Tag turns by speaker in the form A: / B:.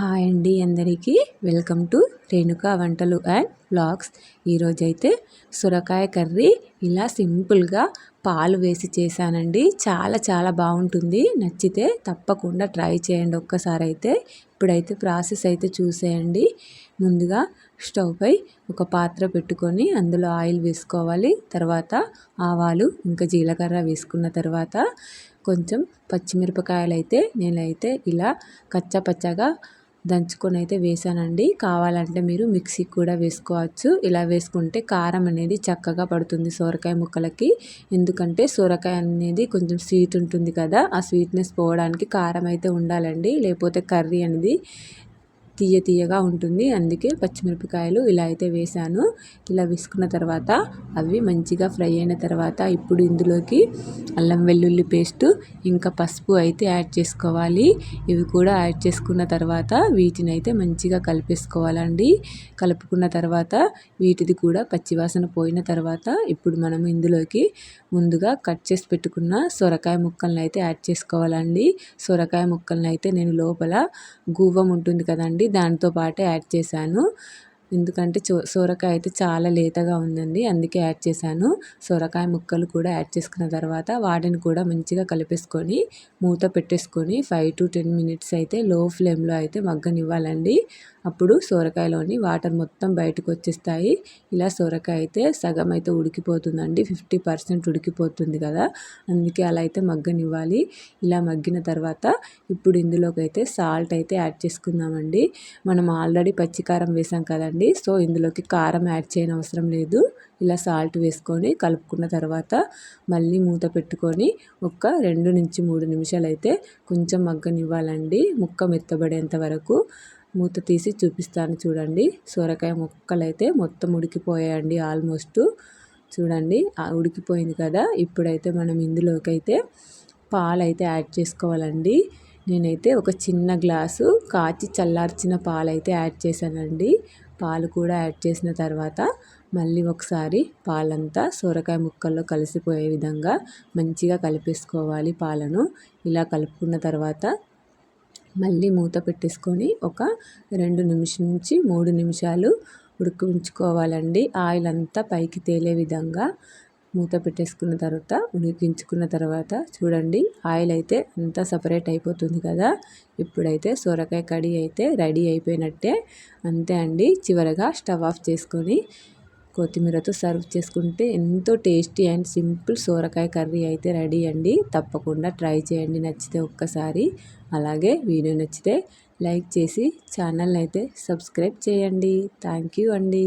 A: Hi అండి అందరికీ. Welcome to Renuka వంటలు అండ్ బ్లాగ్స్ ఈరోజైతే సొరకాయ కర్రీ ఇలా సింపుల్గా పాలు వేసి చేశానండి. చాలా చాలా బాగుంటుంది. నచ్చితే తప్పకుండా ట్రై చేయండి ఒక్కసారి అయితే ఇప్పుడైతే ప్రాసెస్ అయితే చూసేయండి. ముందుగా స్టవ్ పై ఒక పాత్ర పెట్టుకొని అందులో ఆయిల్ వేసుకోవాలి. తర్వాత ఆవాలు ఇంకా జీలకర్ర వేసుకున్న తర్వాత కొంచెం పచ్చిమిరపకాయలు అయితే నేనైతే ఇలా కచ్చా పచ్చగా దంచుకొని అయితే వేసానండి. కావాలంటే మీరు మిక్సీకి కూడా వేసుకోవచ్చు. ఇలా వేసుకుంటే కారం అనేది చక్కగా పడుతుంది సోరకాయ ముక్కలకి. ఎందుకంటే సోరకాయ అనేది కొంచెం స్వీట్ ఉంటుంది కదా ఆ స్వీట్నెస్ పోవడానికి కారం అయితే ఉండాలండి. లేకపోతే కర్రీ అనేది తీయ తీయగా ఉంటుంది. అందుకే పచ్చిమిరపకాయలు ఇలా అయితే వేసాను ఇలా వేసుకున్న తర్వాత అవి మంచిగా ఫ్రై అయిన తర్వాత ఇప్పుడు ఇందులోకి అల్లం వెల్లుల్లి పేస్టు ఇంకా పసుపు అయితే యాడ్ చేసుకోవాలి. ఇవి కూడా యాడ్ చేసుకున్న తర్వాత వీటిని అయితే మంచిగా కలిపేసుకోవాలండి. కలుపుకున్న తర్వాత వీటిది కూడా పచ్చివాసన పోయిన తర్వాత ఇప్పుడు మనం ఇందులోకి ముందుగా కట్ చేసి పెట్టుకున్న సొరకాయ ముక్కలను అయితే యాడ్ చేసుకోవాలండి. సొరకాయ ముక్కలను అయితే నేను లోపల గువ్వం ఉంటుంది కదండి దాంతో పాటే యాడ్ చేశాను. ఎందుకంటే చో సొరకాయ అయితే చాలా లేతగా ఉందండి అందుకే యాడ్ చేశాను. సొరకాయ ముక్కలు కూడా యాడ్ చేసుకున్న తర్వాత వాటిని కూడా మంచిగా కలిపేసుకొని మూత పెట్టేసుకొని ఫైవ్ టు టెన్ మినిట్స్ అయితే లో ఫ్లేమ్లో అయితే మగ్గనివ్వాలండి. అప్పుడు సొరకాయలోని వాటర్ మొత్తం బయటకు వచ్చేస్తాయి. ఇలా సొరకాయ అయితే సగం అయితే ఉడికిపోతుందండి ఫిఫ్టీ పర్సెంట్ ఉడికిపోతుంది కదా అందుకే అలా అయితే మగ్గనివ్వాలి. ఇలా మగ్గిన తర్వాత ఇప్పుడు ఇందులోకి అయితే సాల్ట్ అయితే యాడ్ చేసుకుందామండి. మనం ఆల్రెడీ పచ్చికారం వేసాం కదండి అండి సో ఇందులోకి కారం యాడ్ చేయని అవసరం లేదు. ఇలా సాల్ట్ వేసుకొని కలుపుకున్న తర్వాత మళ్ళీ మూత పెట్టుకొని ఒక రెండు నుంచి మూడు నిమిషాలు అయితే కొంచెం మగ్గనివ్వాలండి. ముక్క మెత్తబడేంత వరకు మూత తీసి చూపిస్తాను చూడండి. సొరకాయ ముక్కలు అయితే మొత్తం ఉడికిపోయాయండి ఆల్మోస్ట్. చూడండి ఉడికిపోయింది కదా. ఇప్పుడైతే మనం ఇందులోకి అయితే పాలు అయితే యాడ్ చేసుకోవాలండి. నేనైతే ఒక చిన్న గ్లాసు కాచి చల్లార్చిన పాలు అయితే యాడ్ చేశానండి. పాలు కూడా యాడ్ చేసిన తర్వాత మళ్ళీ ఒకసారి పాలంతా సొరకాయ ముక్కల్లో కలిసిపోయే విధంగా మంచిగా కలిపేసుకోవాలి పాలను. ఇలా కలుపుకున్న తర్వాత మళ్ళీ మూత పెట్టేసుకొని ఒక రెండు నిమిషం నుంచి మూడు నిమిషాలు ఉడికించుకోవాలండి. ఆయిల్ అంతా పైకి తేలే విధంగా మూత పెట్టేసుకున్న తర్వాత ఉడికించుకున్న తర్వాత చూడండి ఆయిల్ అయితే అంతా సపరేట్ అయిపోతుంది కదా. ఇప్పుడైతే సొరకాయ కడి అయితే రెడీ అయిపోయినట్టే. అంతే అండి చివరగా స్టవ్ ఆఫ్ చేసుకొని కొత్తిమీరతో సర్వ్ చేసుకుంటే ఎంతో టేస్టీ అండ్ సింపుల్ సోరకాయ కర్రీ అయితే రెడీ అండి. తప్పకుండా ట్రై చేయండి నచ్చితే ఒక్కసారి. అలాగే వీడియో నచ్చితే లైక్ చేసి ఛానల్ అయితే సబ్స్క్రైబ్ చేయండి. థ్యాంక్ యూ అండి.